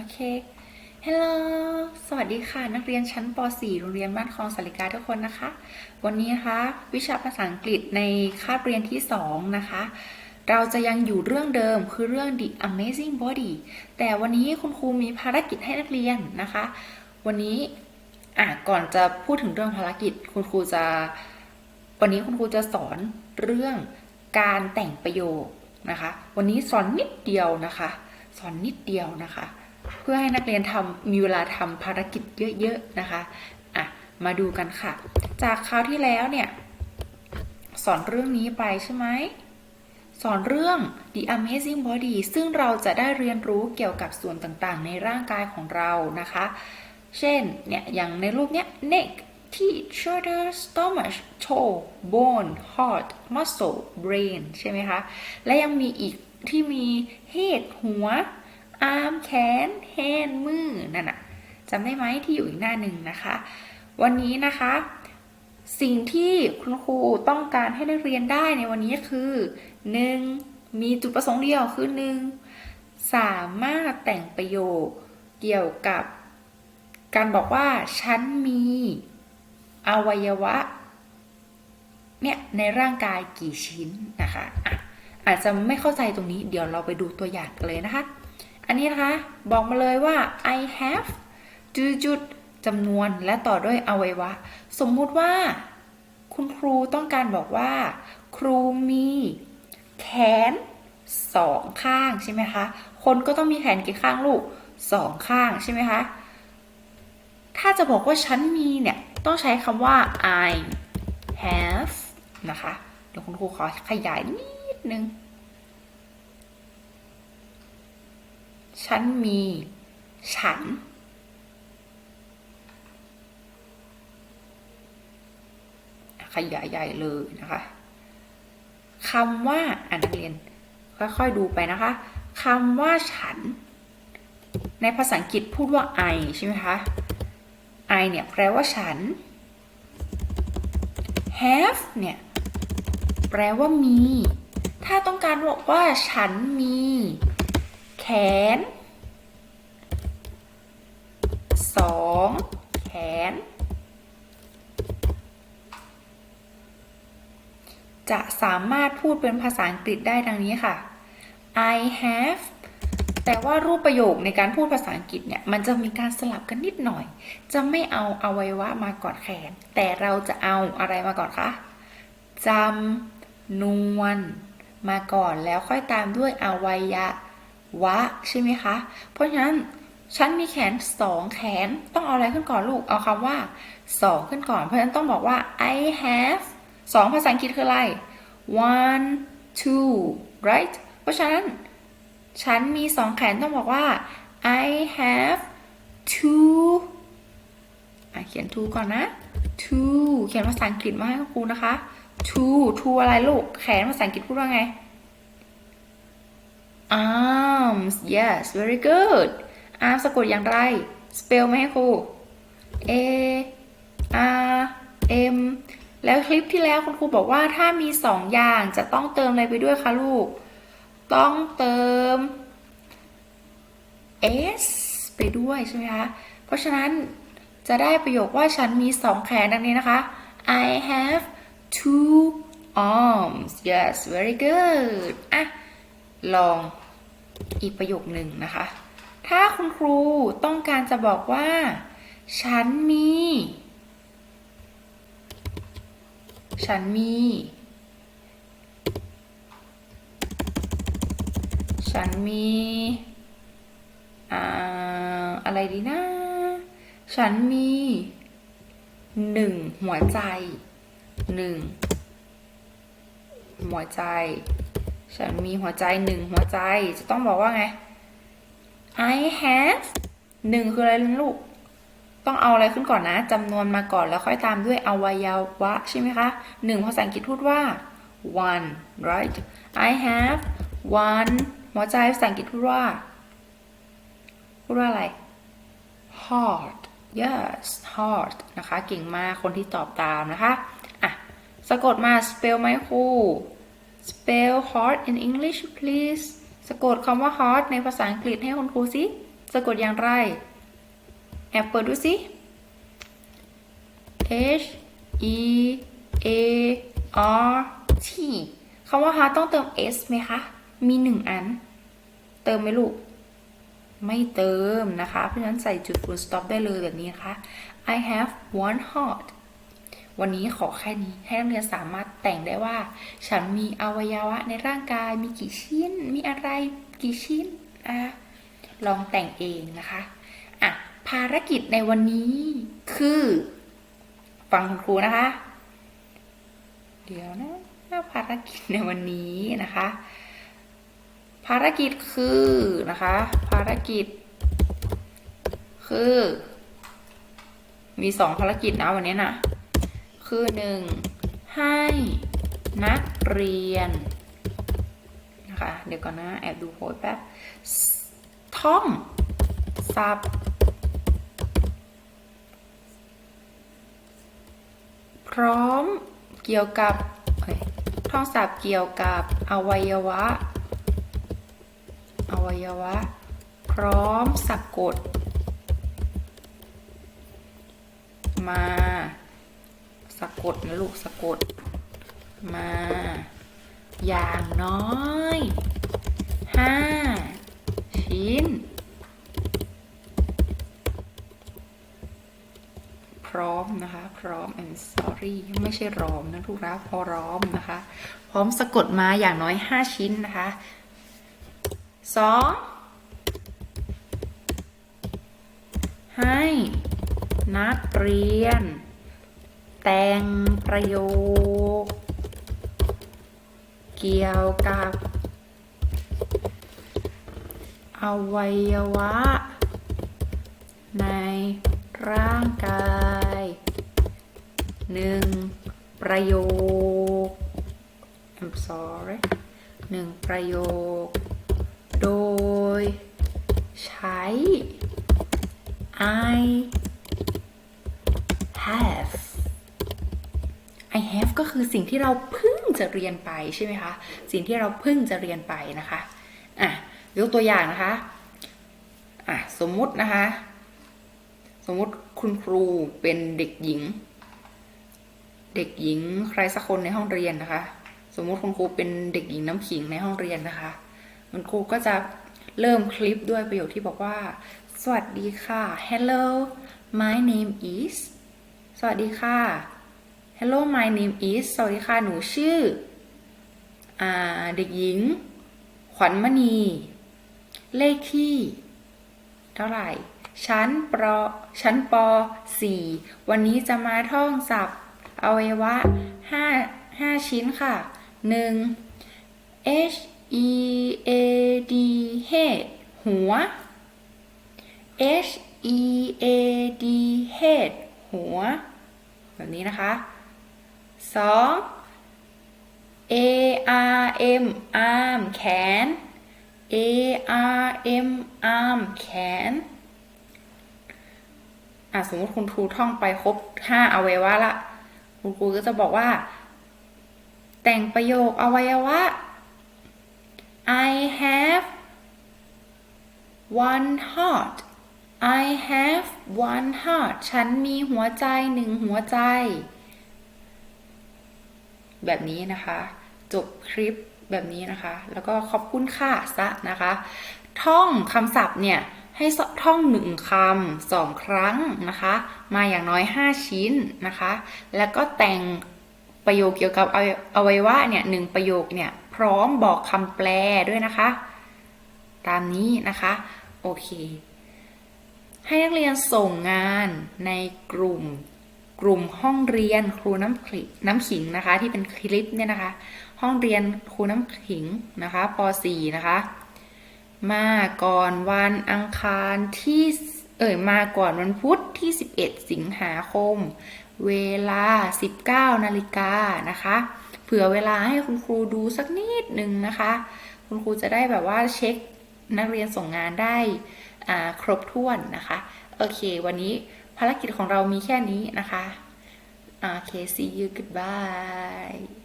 โอเค Hello สวัสดีค่ะ นักเรียนชั้นป .4 โรงเรียนบ้านคลองสาริกาทุกคนนะคะ วันนี้นะคะวิชาภาษาอังกฤษในคาบเรียนที่ 2 นะคะ เราจะยังอยู่เรื่องเดิมคือเรื่อง The Amazing Body แต่วันนี้คุณครูมีภารกิจให้นักเรียนนะคะ วันนี้อะก่อนจะพูดถึงเรื่องภารกิจ คุณครูจะ วันนี้คุณครูจะสอนเรื่องการแต่งประโยคนะคะ วันนี้สอนนิดเดียวนะคะ สอนนิดเดียวนะคะ เพื่อให้นักเรียนทำมีเวลาทำภารกิจเยอะๆนะคะอะมาดูกันค่ะ จากคราวที่แล้วเนี่ยสอนเรื่องนี้ไปใช่ไหมสอนเรื่อง The Amazing Body ซึ่งเราจะได้เรียนรู้เกี่ยวกับส่วนต่างๆ ในร่างกายของเรานะคะ เช่น เนี่ย อย่างในรูปเนี้ย neck teeth shoulder stomach toe bone heart muscle brain ใช่ไหมคะ และยังมีอีกที่มี head หัว arm แขน hand มือนั่นน่ะจำได้ไหมที่อยู่อีกหน้าหนึ่งนะคะ วันนี้นะคะ สิ่งที่คุณครูต้องการให้นักเรียนได้ในวันนี้คือ 1. มีจุดประสงค์เดียวคือ 1. สามารถแต่งประโยคเกี่ยวกับการบอกว่าฉันมีอวัยวะเนี่ยในร่างกายกี่ชิ้นนะคะอะอาจจะไม่เข้าใจตรงนี้เดี๋ยวเราไปดูตัวอย่างกันเลยนะคะ อันนี้นะคะ บอกมาเลยว่า I have จุดจุดจำนวนและต่อด้วยอวัยวะ สมมุติว่า คุณครูต้องการบอกว่า ครูมีแขนสองข้างใช่ไหมคะ คนก็ต้องมีแขนกี่ข้างลูกสองข้างใช่ไหมคะ ถ้าจะบอกว่าฉันมีเนี่ย ต้องใช้คำว่า I have นะคะ เดี๋ยวคุณครูขอขยายนิดนึง ฉันมี ฉัน ขยายใหญ่เลยนะคะคำว่าอ่านนักเรียน ค่อยๆดูไปนะคะคำว่าฉัน ในภาษาอังกฤษพูดว่า I ใช่ไหมคะ I เนี่ยแปลว่าฉัน have เนี่ยแปลว่ามี ถ้าต้องการบอกว่าฉันมี แขนสองแขน จะสามารถพูดเป็นภาษาอังกฤษได้ดังนี้ค่ะ I have แต่ว่ารูปประโยคในการพูดภาษาอังกฤษเนี่ย มันจะมีการสลับกันนิดหน่อย จะไม่เอาอวัยวะมาก่อนแขน แต่เราจะเอาอะไรมาก่อนคะจำนวนมาก่อนแล้วค่อยตามด้วยอวัย วะใช่ไหมคะ เพราะฉะนั้นฉันมีแขนสองแขนต้องเอาอะไรขึ้นก่อนลูก เอาคำว่าสองขึ้นก่อน เพราะฉะนั้นต้องบอกว่า I have สองภาษาอังกฤษคืออะไร one two right เพราะฉะนั้น ฉันมีสองแขนต้องบอกว่า I have two เขียน two ก่อนนะ two เขียนภาษาอังกฤษมาให้ครูนะคะ two two อะไรลูก แขนภาษาอังกฤษพูดว่าไง arms yes very good arms สะกดอย่างไร spell มาให้ครู a r m แล้วคลิปที่แล้วคุณครูบอกว่าถ้ามีสองอย่างจะต้องเติมอะไรไปด้วยคะลูก ต้องเติม s ไปด้วยใช่ไหมคะ เพราะฉะนั้นจะได้ประโยคว่าฉันมีสองแขนดังนี้นะคะ I have two arms yes very good อะ ลอง อีกประโยคหนึ่งนะคะ ถ้าคุณครูต้องการจะบอกว่า ฉันมี ฉันมี ฉันมีอ่าอะไรดีนะ ฉันมีหนึ่งหัวใจหนึ่งหัวใจ ฉันมีหัวใจหนึ่งหัวใจ จะต้องบอกว่าไง I have หนึ่งคืออะไรลูก ต้องเอาอะไรขึ้นก่อนนะจำนวนมาก่อนแล้วค่อยตามด้วยอวัยวะใช่ไหมคะหนึ่งภาษาอังกฤษพูดว่า one right I have one หัวใจภาษาอังกฤษพูดว่า พูดว่าอะไร heart yes heart นะคะ เก่งมากคนที่ตอบตามนะคะ อะ สะกดมา spell ไหมครู spell heart in English please สะกดคำว่า heart ในภาษาอังกฤษให้คุณครูสิสะกดอย่างไร แอบเปิดดูสิ H E A R T คำว่า heart ต้องเติม S ไหมคะ มีหนึ่งอัน เติมไหมลูก ไม่เติมนะคะ เพราะฉะนั้นใส่จุด full stop ได้เลยแบบนี้นะคะ I have one heart วันนี้ขอแค่นี้ให้นักเรียนสามารถแต่งได้ว่า ฉันมีอวัยวะในร่างกายมีกี่ชิ้น มีอะไรกี่ชิ้นอะลองแต่งเองนะคะอะภารกิจในวันนี้คือ ฟังคุณครูนะคะ เดี๋ยวนะภารกิจในวันนี้นะคะ ภารกิจคือนะคะ ภารกิจ คือ มีสองภารกิจนะวันนี้นะ คือหนึ่งให้นักเรียนนะคะเดี๋ยวก่อนนะ แอบดูโพสแป๊บท่องศัพท์พร้อมเกี่ยวกับท่องศัพท์เกี่ยวกับอวัยวะ อวัยวะ พร้อมสะกด มา สะกดนะลูกสะกด มา อย่างน้อยห้าชิ้น พร้อมนะคะ พร้อม I'm sorry ไม่ใช่รอมนะทุกนะพอร้อมนะคะ พร้อมสะกดมาอย่างน้อย5ชิ้นนะคะสองให้นักเรียน แต่งประโยค เกี่ยวกับ อวัยวะ ในร่างกายหนึ่งประโยค I'm sorry หนึ่งประโยค โดย ใช้ I have I have ก็ คือสิ่งที่เราเพิ่งจะเรียนไปใช่ไหมคะ สิ่งที่เราเพิ่งจะเรียนไปนะคะอะยกตัวอย่างนะคะอะสมมุตินะคะ สมมุติคุณครูเป็นเด็กหญิง เด็กหญิงใครสักคนในห้องเรียนนะคะ สมมุติคุณครูเป็นเด็กหญิงน้ำขิงในห้องเรียนนะคะคุณครูก็จะเริ่มคลิปด้วยประโยคที่บอกว่า สวัสดีค่ะ hello my name is สวัสดีค่ะ hello my name is สวัสดีค่ะ หนูชื่ออเด็กหญิง ขวัญมณี เลขที่ เท่าไหร่ ชั้นปรชั้นป .4 วันนี้จะมาท่องศัพท์ อวัยวะ5 5ชิ้นค่ะ 1. H E A D head หัว H E A D head หัว แบบนี้นะคะ 2. A R M arm แขน A R M arm แขนอะสมมติคุณครูท่องไปครบห้าอวัยวะละ คุณครูก็จะบอกว่า แต่งประโยคอวัยวะ I have one heart I have one heart ฉันมีหัวใจหนึ่งหัวใจ แบบนี้นะคะ จบคลิปแบบนี้นะคะ แล้วก็ขอบคุณค่ะซะนะคะ ท่องคำศัพท์เนี่ยให้ท่องหนึ่งคำสองครั้งนะคะ มาอย่างน้อย 5 ชิ้นนะคะ แล้วก็แต่งประโยคเกี่ยวกับอวัยวะเนี่ยหนึ่งประโยคเนี่ยพร้อมบอกคำแปลด้วยนะคะ ตามนี้นะคะ โอเค ให้นักเรียนส่งงานในกลุ่ม กลุ่มห้องเรียนครูน้ำขิน้ำขิงนะคะ ที่เป็นคลิปเนี่ยนะคะ ห้องเรียนครูน้ำขิงนะคะป .4 นะคะ มาก่อนวันอังคารที่เอ่ยมาก่อนวันพุธที่ 11 สิงหาคม เวลา 19นาฬิกานะคะ เผื่อเวลาให้คุณครูดูสักนิดหนึ่งนะคะ คุณครูจะได้แบบว่าเช็คนักเรียนส่งงานได้ครบถ้วนนะคะ โอเค วันนี้ ภารกิจของเรามีแค่นี้นะคะ โอเค see you goodbye